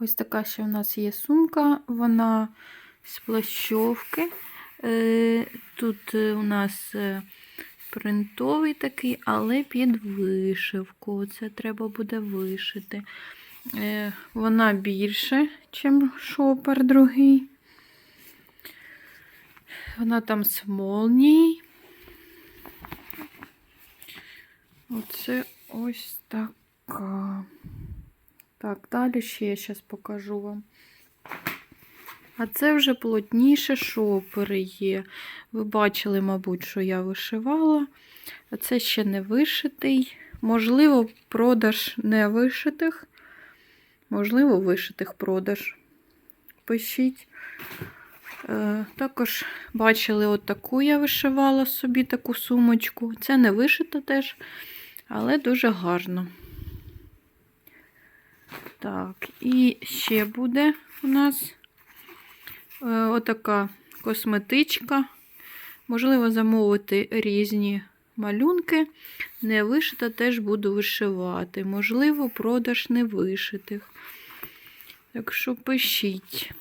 Ось така ще у нас є сумка, вона з плащовки. Е, Тут е, у нас е, принтовий такий, але під вишивку. Це треба буде вишити. Вона більше, ніж шопер другий. Вона там з молній. Оце ось така. Так, далі ще я зараз покажу вам. А це вже плотніше шопери є. Ви бачили, мабуть, що я вишивала. А це ще не вишитий. Можливо, продаж не вишитих. Можливо, вишитих продаж. Пишіть. Е, також бачили, от таку я вишивала собі таку сумочку. Це не вишита теж, але дуже гарно. Так, і ще буде у нас е, отака косметичка. Можливо, замовити різні малюнки. Не вишита теж буду вишивати. Можливо, продаж не вишитих. Так що пишіть.